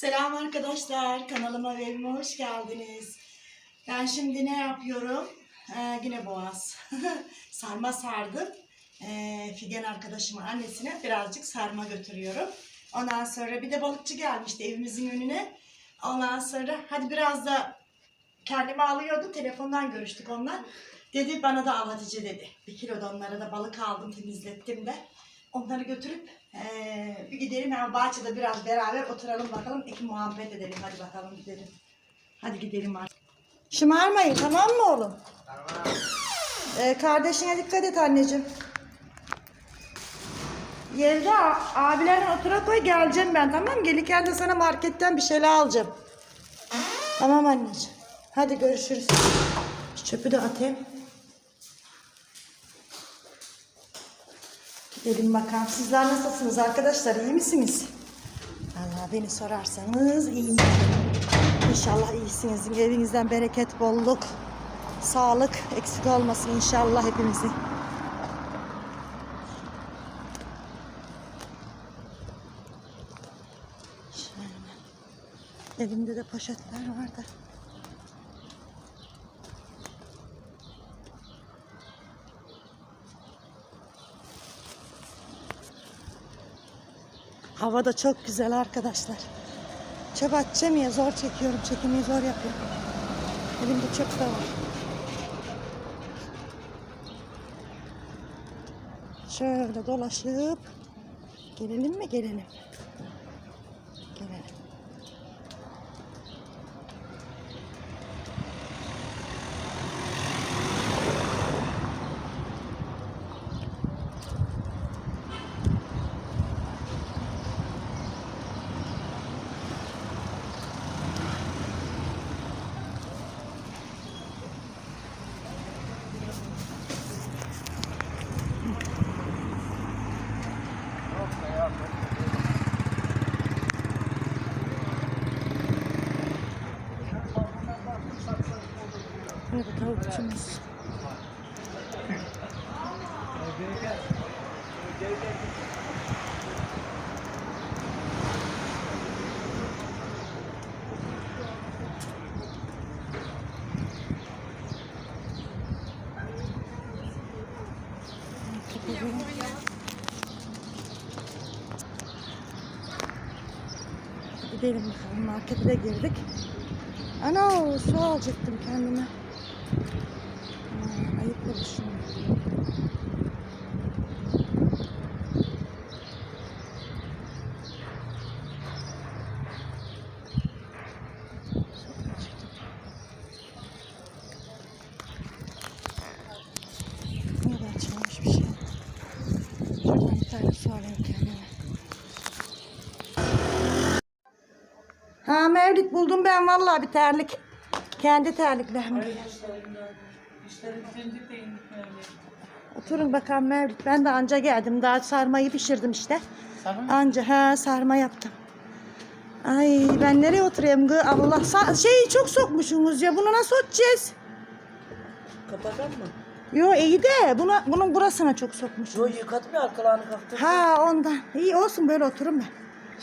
Selam arkadaşlar, kanalıma ve evime hoş geldiniz. Ben şimdi ne yapıyorum? Ee, yine boğaz. sarma sardım. Ee, Figen arkadaşımın annesine birazcık sarma götürüyorum. Ondan sonra bir de balıkçı gelmişti evimizin önüne. Ondan sonra hadi biraz da kendimi alıyordu. Telefondan görüştük onunla. Dedi bana da al Hatice dedi. Bir kilo da onlara da balık aldım temizlettim de. Onları götürüp eee, bir gidelim hemen bahçede biraz beraber oturalım bakalım. iki muhabbet edelim. Hadi bakalım gidelim. Hadi gidelim artık. Şımarmayın tamam mı oğlum? Ee, kardeşine dikkat et anneciğim. Yelda abilerine otura koy geleceğim ben tamam mı? Gelirken de sana marketten bir şeyler alacağım. Tamam anneciğim. Hadi görüşürüz. Şu çöpü de atayım. Gidelim bakalım. Sizler nasılsınız arkadaşlar? İyi misiniz? Valla beni sorarsanız iyiyim. İnşallah iyisiniz. Evinizden bereket, bolluk, sağlık eksik olmasın inşallah hepimizin. Şöyle. Elimde de poşetler vardı. Hava da çok güzel arkadaşlar. Çöp atacağım ya zor çekiyorum. Çekimi zor yapıyorum. Elimde çöp de var. Şöyle dolaşıp gelelim mi? Gelelim. Burada tavukçumuz. Gidelim bakalım markete de girdik. Ana su alacaktım kendime. Aa, ayıp oluşum. Burada açılmış bir şey. Şuradan bir tane su alayım kendime. Ha Mevlüt buldum ben vallahi bir terlik. Kendi terliklerimi. Oturun bakalım Mevlüt. Ben de anca geldim. Daha sarmayı pişirdim işte. Sarma Anca ha sarma yaptım. Ay ben nereye oturayım gı? Allah şeyi çok sokmuşsunuz ya. Bunu nasıl öteceğiz? Kapatalım mı? Yo iyi de buna, bunun burasına çok sokmuşum. Yo yıkadım ya arkalarını kalktım. Ha ondan. İyi olsun böyle oturun ben.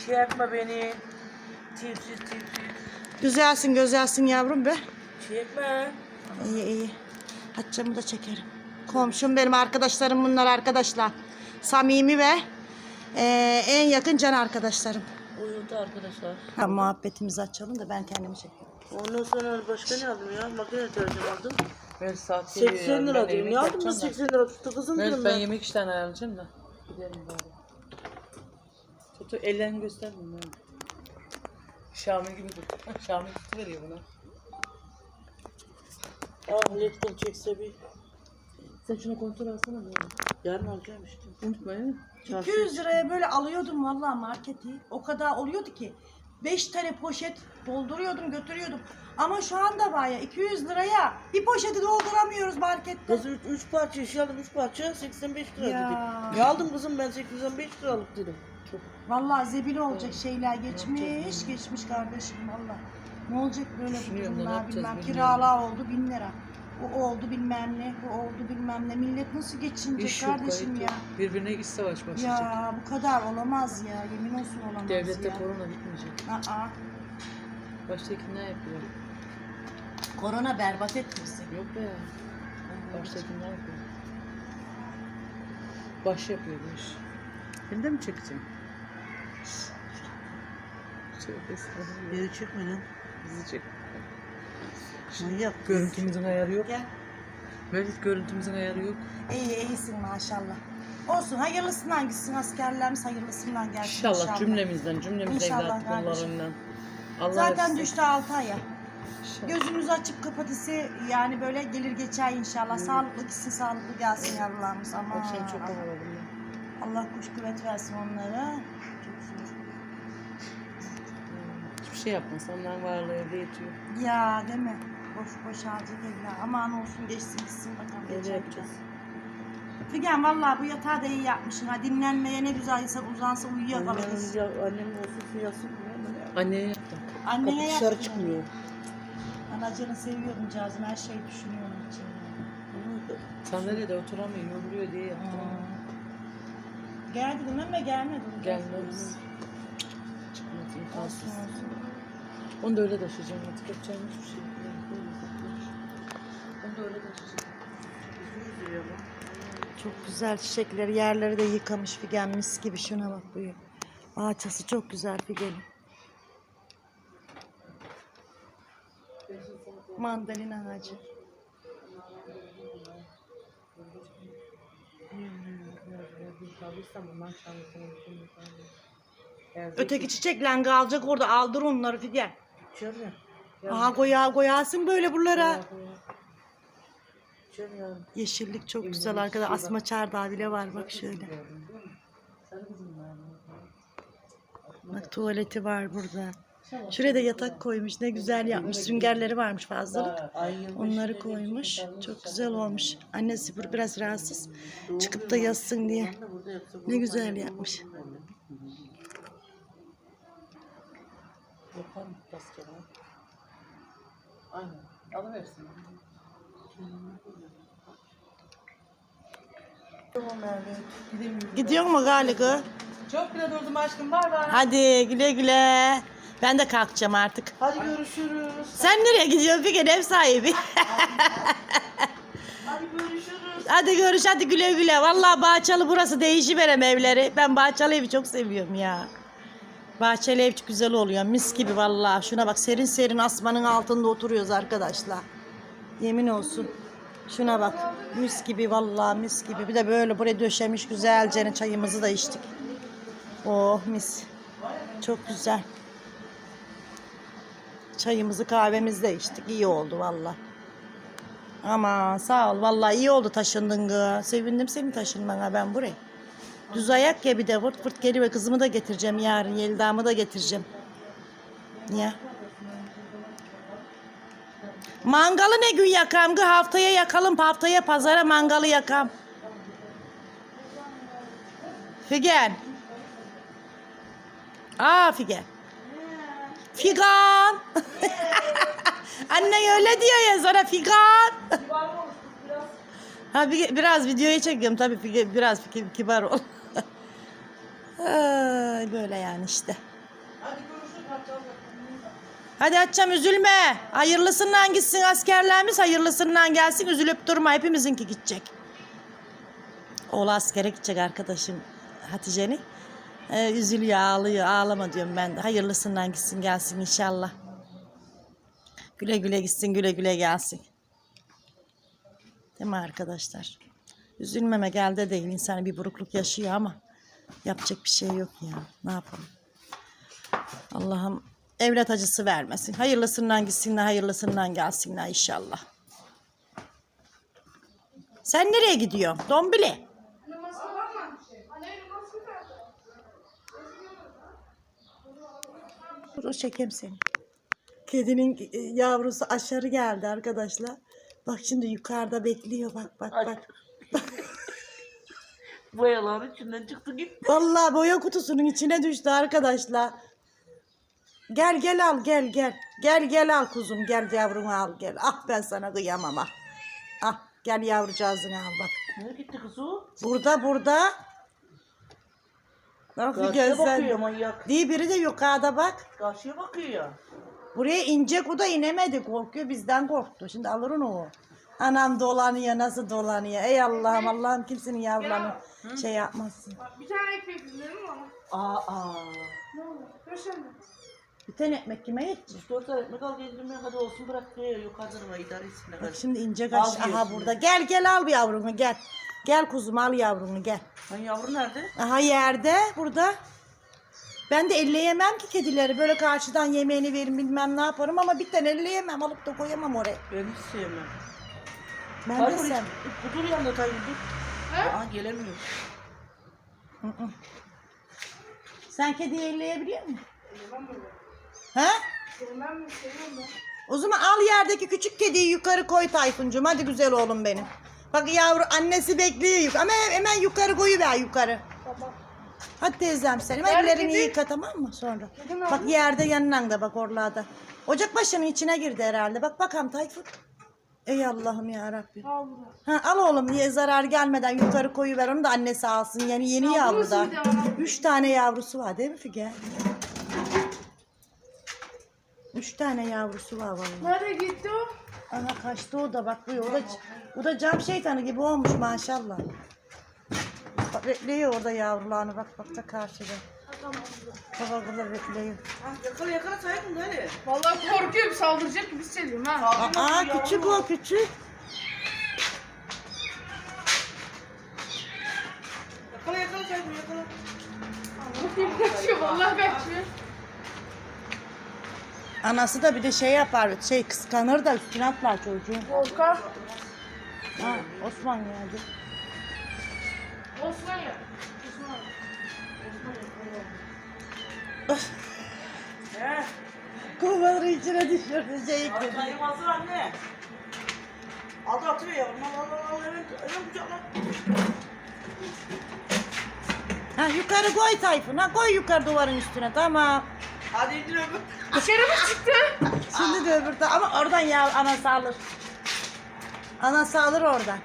Şey yapma beni. Güzelsin güzelsin yavrum be. Çekme. İyi iyi. Haccamı da çekerim. Komşum benim arkadaşlarım bunlar arkadaşlar. Samimi ve eee, en yakın can arkadaşlarım. Uyudu arkadaşlar. Ha, muhabbetimizi açalım da ben kendimi çekeyim. Ondan sonra başka ne aldım ya? Makine tercih aldım. Ben saat 80 lira diyorum. Ne aldın da 80 lira tuttu kızım Evet diyorum ben ben. yemek işten ayarlayacağım da. Gidelim bari. Tutu ellerini göstermiyorum ben. Şamil gibi tut. Şamil tutu veriyor buna. Ah lütfen çekse bir. Sen şunu kontrol alsana mı? Yarın alacağım işte. Unutmayın. 200 liraya böyle alıyordum vallahi marketi. O kadar oluyordu ki. 5 tane poşet dolduruyordum götürüyordum. Ama şu anda var ya 200 liraya bir poşeti dolduramıyoruz markette. Kız 3 parça şey aldım 3 parça 85 lira Ya. dedi. Ne aldım kızım ben 85 liralık dedim. Çok. Vallahi zebil olacak şeyler geçmiş geçmiş kardeşim valla. Ne olacak böyle bu durumlar bilmem. Kiralar oldu bin lira. Bu oldu bilmem ne, bu oldu bilmem ne. Millet nasıl geçinecek İş yok, kardeşim kayıt ya? yok. Birbirine iç savaş başlayacak. Ya bu kadar olamaz ya. Yemin olsun olamaz Devlette ya. korona bitmeyecek. Aa, Baştaki ne yapıyor? korona berbat etti bizi. Yok be. Baştaki ne yapıyor? Baş yapıyor bu iş. Beni de mi çekeceksin? Beni çekme lan. Bizi çek. Manyak. Görüntümüzün ayarı yok. Gel. Böyle görüntümüzün ayarı yok. İyi iyisin maşallah. Olsun hayırlısından gitsin askerlerimiz hayırlısından gelsin İnşallah, inşallah. cümlemizden, cümlemiz İnşallah evlat kardeşim. kullarından. Allah Zaten düştü 6 aya. İnşallah. Gözümüzü açıp kapatırsa yani böyle gelir geçer inşallah. Sağlıklı gitsin sağlıklı gelsin yavrularımız. Aman. Akşam çok Allah, ağladım ya. Allah kuş kuvvet versin onlara. Şey yapmasa onların varlığı evde yetiyor. Ya değil mi? Boş boş harcayacak evler. Aman olsun geçsin gitsin bakalım. Öyle geçer yapacağız. Figen vallahi bu yatağı da iyi yapmışsın. Ha dinlenmeye ne güzel insan uzansa uyuyakalır. Annem, ya, annem olsun yasın ya. Anneye yaptım. Anneye Kapı dışarı yaptın. çıkmıyor. Anacığını seviyordum cazım. Her şeyi düşünüyorum için. Sandalyede oturamıyor, yoruluyor diye yaptım. Geldi değil mi? Gelmedi. Gelmez. Çıkmaz imkansız. Olsun olsun. Onu da öyle taşıyacağım artık. Yapacağım hiçbir şey yok. Onu da öyle taşıyacağım. Çok güzel çiçekleri, yerleri de yıkamış Figen mis gibi. Şuna bak bu. Ağaçası çok güzel Figen'in. Mandalina ağacı. Öteki çiçekle kalacak orada aldır onları Figen. İçeri. Aha koya koyasın böyle buralara. Yeşillik çok güzel arkada. Asma çardağı bile var bak şöyle. Bak tuvaleti var burada. Şuraya da yatak koymuş. Ne güzel yapmış. Süngerleri varmış fazlalık. Onları koymuş. Çok güzel olmuş. Annesi biraz rahatsız. Çıkıp da yatsın diye. Ne güzel yapmış. Yapar mı rastgele? Aynen. Alıversin. Gidiyor mu galiba? Çok bile durdum aşkım. Var var. Hadi güle güle. Ben de kalkacağım artık. Hadi görüşürüz. Sen nereye gidiyorsun Figen ev sahibi? Hadi görüşürüz. hadi görüş hadi güle güle. Vallahi Bahçeli burası değişiverem evleri. Ben Bahçeli evi çok seviyorum ya. Bahçeli ev güzel oluyor. Mis gibi vallahi. Şuna bak serin serin asmanın altında oturuyoruz arkadaşlar. Yemin olsun. Şuna bak. Mis gibi vallahi mis gibi. Bir de böyle buraya döşemiş güzelce çayımızı da içtik. Oh mis. Çok güzel. Çayımızı kahvemizi de içtik. İyi oldu vallahi. Ama sağ ol. Vallahi iyi oldu taşındın. Sevindim senin taşınmana ben buraya. Düz ayak ya bir de vırt vırt geliyor. Kızımı da getireceğim yarın. Yeldamı da getireceğim. Niye? Mangalı ne gün yakam? Haftaya yakalım. Haftaya pazara mangalı yakam. Figen. Aa Figen. Figan. Annen öyle diyor ya sana Figan. ha bir, biraz videoya çekiyorum tabii biraz ki- kibar ol. Ay, böyle yani işte. Hadi açacağım üzülme. Hayırlısından gitsin askerlerimiz hayırlısından gelsin üzülüp durma hepimizinki gidecek. Oğlu askere gidecek arkadaşım Hatice'nin. Ee, üzülüyor ağlıyor ağlama diyorum ben de. Hayırlısından gitsin gelsin inşallah. Güle güle gitsin güle güle gelsin. Değil mi arkadaşlar? Üzülmeme geldi değil insan bir burukluk yaşıyor ama yapacak bir şey yok ya. Ne yapalım? Allah'ım evlat acısı vermesin. Hayırlısından gitsinler, hayırlısından gelsinler inşallah. Sen nereye gidiyorsun? Dombili. Dur çekeyim seni. Kedinin e, yavrusu aşağı geldi arkadaşlar. Bak şimdi yukarıda bekliyor bak bak bak. Boyaların içinden çıktı gitti. Vallahi boya kutusunun içine düştü arkadaşlar. Gel gel al gel gel. Gel gel al kuzum gel yavrumu al gel. Ah ben sana kıyamam ah. Ah gel yavrucağızını al bak. Nereye gitti kız o? Burada burada. Bak bir Karşıya bakıyor gözler. manyak. Diye biri de yukarıda bak. Karşıya bakıyor ya. Buraya inecek o da inemedi korkuyor bizden korktu. Şimdi alır onu o. Anam dolanıyor nasıl dolanıyor. Ey Allah'ım Allah'ım kimsenin yavrularını şey yapmasın. Bir tane ekmek izlerim ama. Aa aa. Ne olur? Yaşandı. Bir tane ekmek kime yetecek? Dört tane ekmek al ya. Hadi olsun bırak diyor. Yukarıdan var idare etsin. ne Bak kadar. şimdi Al aşağı. Aha diyorsun. burada. Gel gel al bir yavrunu gel. Gel kuzum al yavrunu gel. Lan yavru nerede? Aha yerde burada. Ben de elleyemem ki kedileri. Böyle karşıdan yemeğini verin bilmem ne yaparım ama bir tane elleyemem. Alıp da koyamam oraya. Ben hiç sevmem. Ben de Tayfun sen. dur yanında Tayfun dur. Aa gelemiyor. Hı hı. Sen kediyi elleyebiliyor musun? Sevmem böyle. He? Sevmem mi? Sevmem ben. O zaman al yerdeki küçük kediyi yukarı koy Tayfuncuğum. Hadi güzel oğlum benim. Bak yavru annesi bekliyor ama hemen yukarı koyuver yukarı. Tamam. Hadi teyzem senin Nerede ellerini kedi? yıka tamam mı sonra? Kedi Bak yerde yanından da bak oralarda. Ocak başının içine girdi herhalde. Bak bakalım Tayfun. Ey Allah'ım ya bunu. Ha, al oğlum niye zarar gelmeden yukarı koyuver onu da annesi alsın. Yani yeni Ya, yavru da. Üç tane yavrusu var değil mi Figen? Üç tane yavrusu var vallahi. Nerede gitti o? Ana kaçtı o da bak bu o da o da cam şeytanı gibi olmuş maşallah. Bak bekliyor orada yavrularını bak bak da karşıda. Bekliyor. Ha, yakala yakala Tayfun hadi. Vallahi korkuyorum saldıracak gibi hissediyorum ha. Aa küçük o küçük. Yakala yakala Tayfun yakala. Bakayım kaçıyor vallahi kaçıyor. Anası da bir de şey yapar şey kıskanır da üstüne atlar çocuğun. Volkan. Ha Osman geldi. Osman ya. Osman. He. Kumaları içine düşürdü kedi. Tayfun hazır anne. Aldı atıyor yavrum. Al al al al. Evet, evet kucakla. Ha yukarı koy Tayfun ha koy yukarı duvarın üstüne tamam. Hadi indir öbür. Dışarı mı çıktı? Şimdi de öbür ta- ama oradan ya anası alır. Anası alır oradan.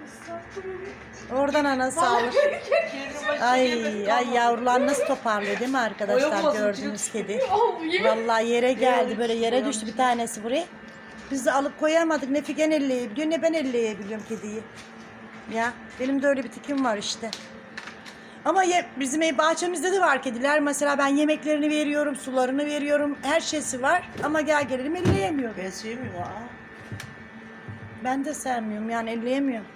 Oradan anası alır. Kedinin başına Ay ay yavrular nasıl toparlıyor değil mi arkadaşlar gördüğünüz kedi. Vallahi yere geldi böyle yere düştü bir tanesi buraya. Biz de alıp koyamadık ne Figen elleyebiliyor ne ben elleyebiliyorum kediyi. Ya benim de öyle bir tikim var işte. Ama ye, bizim ev bahçemizde de var kediler. Mesela ben yemeklerini veriyorum, sularını veriyorum. Her şeysi var. Ama gel gelelim elleyemiyorum. Ben sevmiyorum. Ben de sevmiyorum yani elleyemiyorum.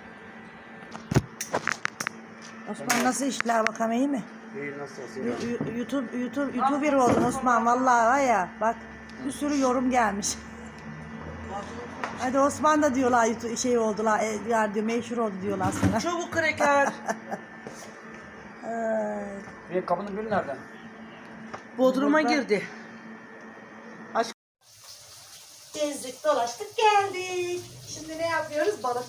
Osman nasıl işler bakalım iyi mi? İyi nasıl yu- YouTube YouTube YouTuber oldun Osman vallahi var ya bak bir sürü yorum gelmiş. Hadi Osman da diyorlar YouTube şey oldular, e, yani diyor meşhur oldu diyorlar sana. Çabuk kreker. Bir kapının gülü nerede? Bodrum'a girdi. Gezdik dolaştık geldik. Şimdi ne yapıyoruz? Balık.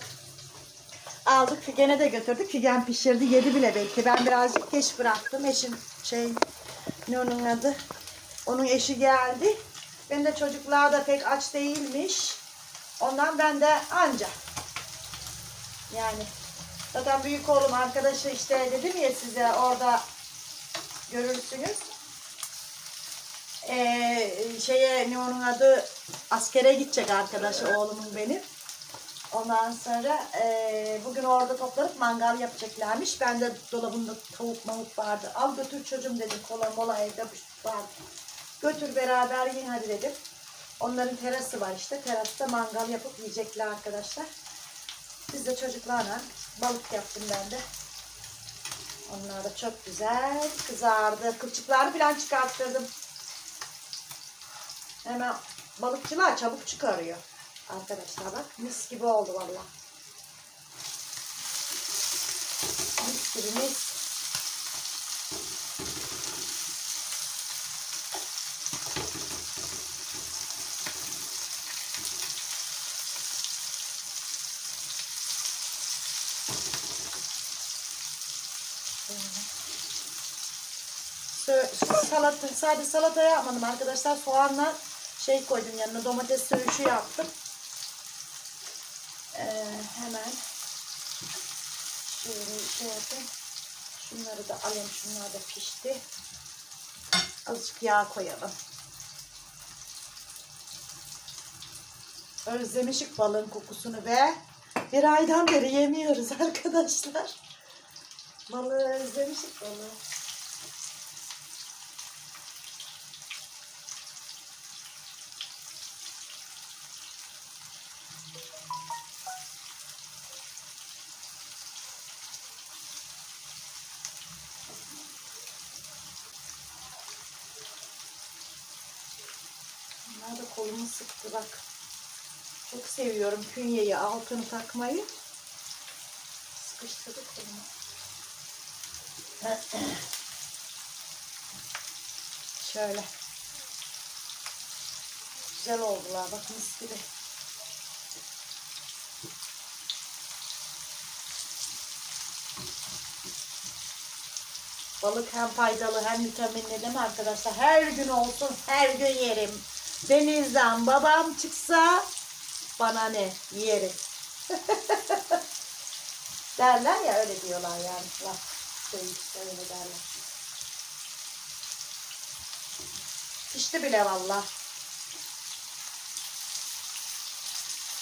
Aldık Figen'e de götürdük. Figen pişirdi yedi bile belki. Ben birazcık geç bıraktım. Eşim şey ne onun adı? Onun eşi geldi. Ben de çocuklar da pek aç değilmiş. Ondan ben de anca. Yani zaten büyük oğlum arkadaşı işte dedim ya size orada görürsünüz. Ee, şeye ne onun adı askere gidecek arkadaşı oğlumun benim. Ondan sonra eee, bugün orada toplanıp mangal yapacaklarmış. Ben de dolabımda tavuk mavuk vardı. Al götür çocuğum dedim. Kola mola evde vardı. Götür beraber yiyin hadi dedim. Onların terası var işte. Terasta mangal yapıp yiyecekler arkadaşlar. Biz de çocuklarla balık yaptım ben de. Onlar da çok güzel kızardı. Kılçıklarını falan çıkarttırdım. Hemen balıkçılar çabuk çıkarıyor. Arkadaşlar bak mis gibi oldu valla. Mis gibi mis. Salata, sadece salata yapmadım arkadaşlar. Soğanla şey koydum yanına domates söğüşü yaptım. Hemen şöyle şey yapayım. Şunları da alayım. Şunlar da pişti. Azıcık yağ koyalım. Özlemişik balığın kokusunu be. Bir aydan beri yemiyoruz arkadaşlar. Balığı özlemişik balığı. Bunlar da kolumu sıktı bak. Çok seviyorum künyeyi altını takmayı. Sıkıştırdı kolumu. Şöyle. Güzel oldular bak mis gibi. Balık hem faydalı hem vitaminli değil mi arkadaşlar? Her gün olsun, her gün yerim. Denizden babam çıksa bana ne yerim. derler ya öyle diyorlar yani. Bak, öyle derler. Pişti bile valla.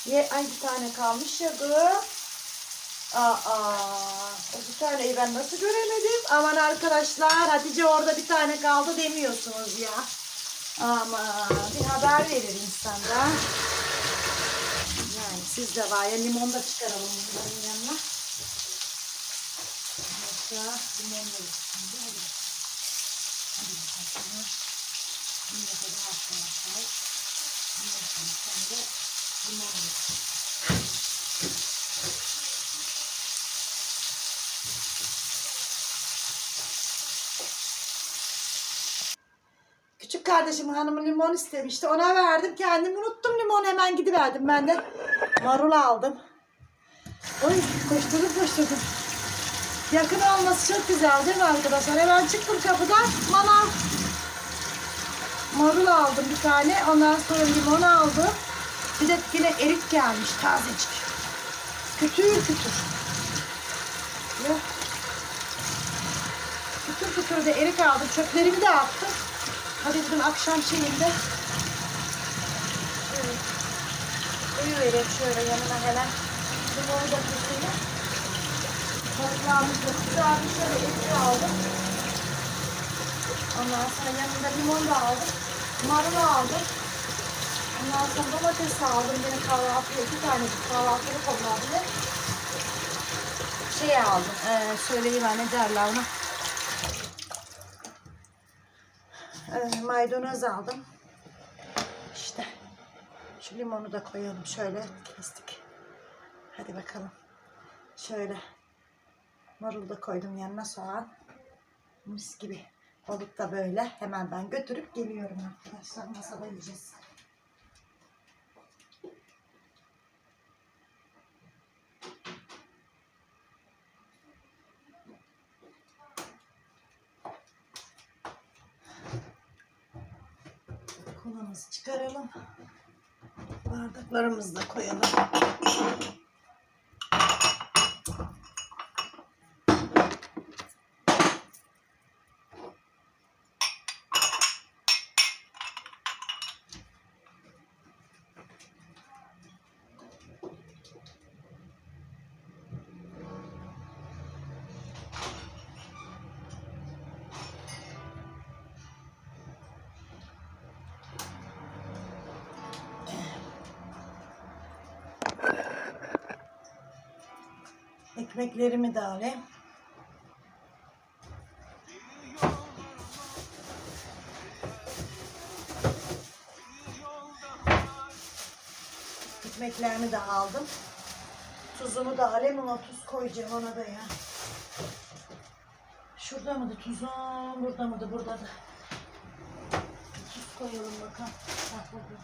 Ye, ay bir tane kalmış ya kız. Aa, o bir taneyi ben nasıl göremedim? Aman arkadaşlar Hatice orada bir tane kaldı demiyorsunuz ya. Ama bir haber verir insanda. Yani siz de var ya limon da çıkaralım bunların yanına. Mesela limon da üstünde. Hadi. Hadi bakalım. Bunu yapalım arkadaşlar. Ondan sonra sen de limon da Küçük kardeşim hanımı limon istemişti. Ona verdim. Kendim unuttum limon. Hemen gidiverdim. Ben de marul aldım. Oy koşturdum koşturdum. Yakın olması çok güzel değil mi arkadaşlar? Hemen çıktım kapıdan. Manav. Marul aldım bir tane. Ondan sonra limon aldım. Bir de yine erik gelmiş tazecik. Kütür kütür. Kütür kütür de erik aldım. Çöplerimi de attım. Hadi dedim akşam şeyinde. Evet. Şöyle yanına hemen. Limonu da keseyim. Balıklarımız da güzel bir şöyle eti aldım. Ondan sonra yanında limon da aldım. Marul aldım. Ondan sonra domates aldım. Yine kahvaltıya iki tane kahvaltılık olmadı. Şey aldım. Ee, söyleyeyim ne derler ona. Ee, maydanoz aldım. İşte şu limonu da koyalım şöyle kestik. Hadi bakalım. Şöyle marul da koydum yanına soğan. Mis gibi. Balık da böyle. Hemen ben götürüp geliyorum arkadaşlar. Masada yiyeceğiz. Kolamızı çıkaralım. Bardaklarımızı da koyalım. Ekmeklerimi de alayım. Ekmeklerimi de aldım. Tuzumu da alayım ama tuz koyacağım ona da ya. Şurada mıydı tuzum? Burada mıydı? Burada da. Tuz koyalım bakalım. Ha, burada.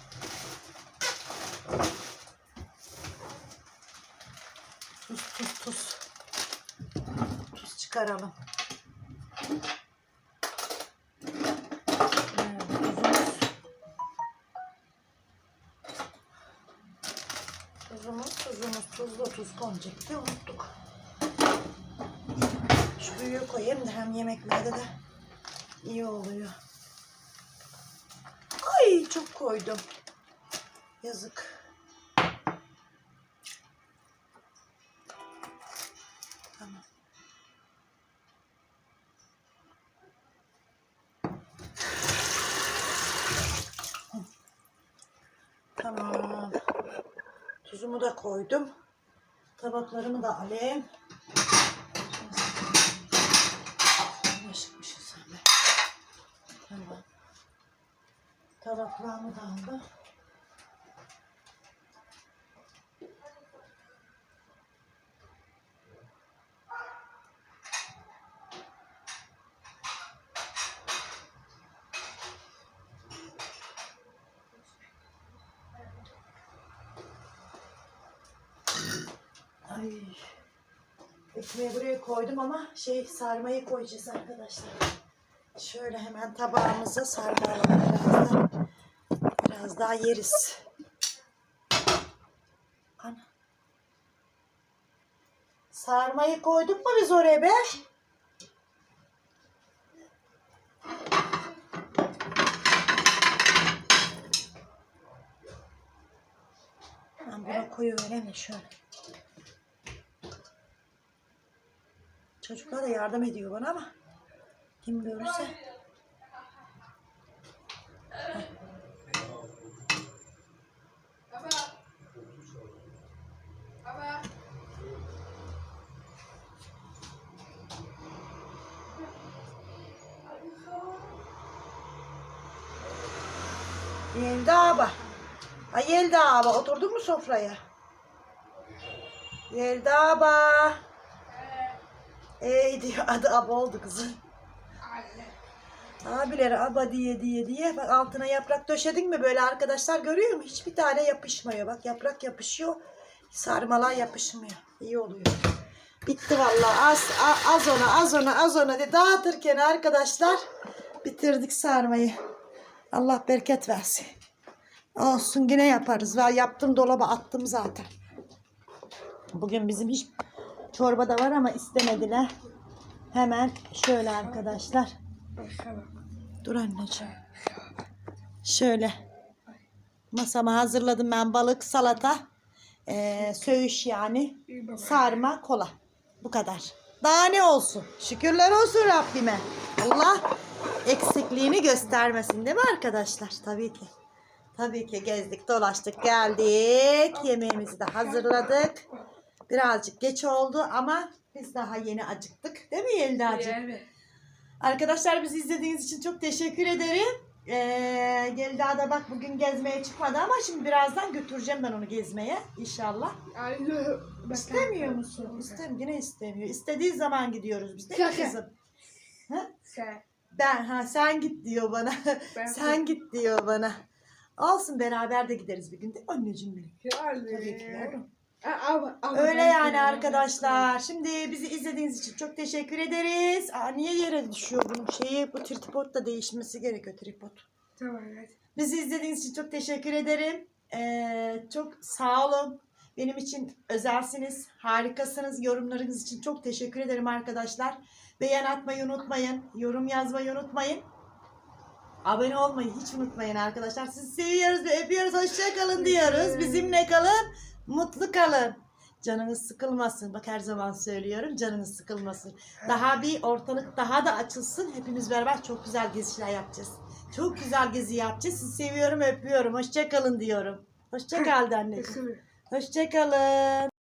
Tuz, tuz, tuz. Çıkaralım. Tuzumuz, tuzumuz, tuzlu tuz konacaktı. Unuttuk. Şu büyüğü koyayım da hem yemeklerde de iyi oluyor. Ay çok koydum. Yazık. Da koydum. Tabaklarımı da alayım. Tabaklarımı da aldım. Ay. Ekmeği buraya koydum ama şey sarmayı koyacağız arkadaşlar. Şöyle hemen tabağımıza sarma biraz da. Biraz daha yeriz. Ana. Sarmayı koyduk mu biz oraya be? Ben buna koyuvereyim de şöyle. Çocuklar da yardım ediyor bana ama kim görürse. Yelda abi. Ay Yelda abi oturdun mu sofraya? Yelda abi. Ey diyor adı aba oldu kızım. Abileri aba diye diye diye bak altına yaprak döşedin mi böyle arkadaşlar görüyor mu? Hiçbir tane yapışmıyor. Bak yaprak yapışıyor. Sarmalar yapışmıyor. İyi oluyor. Bitti vallahi az a- az ona az ona az ona de dağıtırken arkadaşlar bitirdik sarmayı. Allah bereket versin. Olsun yine yaparız. Yaptım dolaba attım zaten. Bugün bizim hiç çorba da var ama istemediler. Hemen şöyle arkadaşlar. Dur anneciğim. Şöyle. Masama hazırladım ben balık, salata, eee söğüş yani, sarma, kola. Bu kadar. Daha ne olsun? Şükürler olsun Rabbime. Allah eksikliğini göstermesin değil mi arkadaşlar? Tabii ki. Tabii ki gezdik, dolaştık, geldik. Yemeğimizi de hazırladık. Birazcık geç oldu ama biz daha yeni acıktık. Değil mi Yelda'cığım? Arkadaşlar bizi izlediğiniz için çok teşekkür ederim. Ee, Yelda da bak bugün gezmeye çıkmadı ama şimdi birazdan götüreceğim ben onu gezmeye inşallah. İstemiyor musun? İstemiyor. Yine istemiyor. İstediği zaman gidiyoruz biz mi kızım? Ben ha sen git diyor bana. sen git diyor bana. Olsun beraber de gideriz bir gün mi anneciğim benim? Tabii ki yavrum. Öyle yani arkadaşlar. Şimdi bizi izlediğiniz için çok teşekkür ederiz. Aa, niye yere düşüyor bunun şeyi? Bu tripod da değişmesi gerekiyor tripod. Bizi izlediğiniz için çok teşekkür ederim. Ee, çok sağ olun. Benim için özelsiniz. Harikasınız. Yorumlarınız için çok teşekkür ederim arkadaşlar. Beğen atmayı unutmayın. Yorum yazmayı unutmayın. Abone olmayı hiç unutmayın arkadaşlar. Sizi seviyoruz ve öpüyoruz. Hoşça kalın diyoruz. Bizimle kalın. Mutlu kalın. Canınız sıkılmasın. Bak her zaman söylüyorum. Canınız sıkılmasın. Daha bir ortalık daha da açılsın. Hepimiz beraber çok güzel geziler yapacağız. Çok güzel gezi yapacağız. Sizi seviyorum, öpüyorum. Hoşça kalın diyorum. Hoşça kal de anneciğim. Hoşça kalın.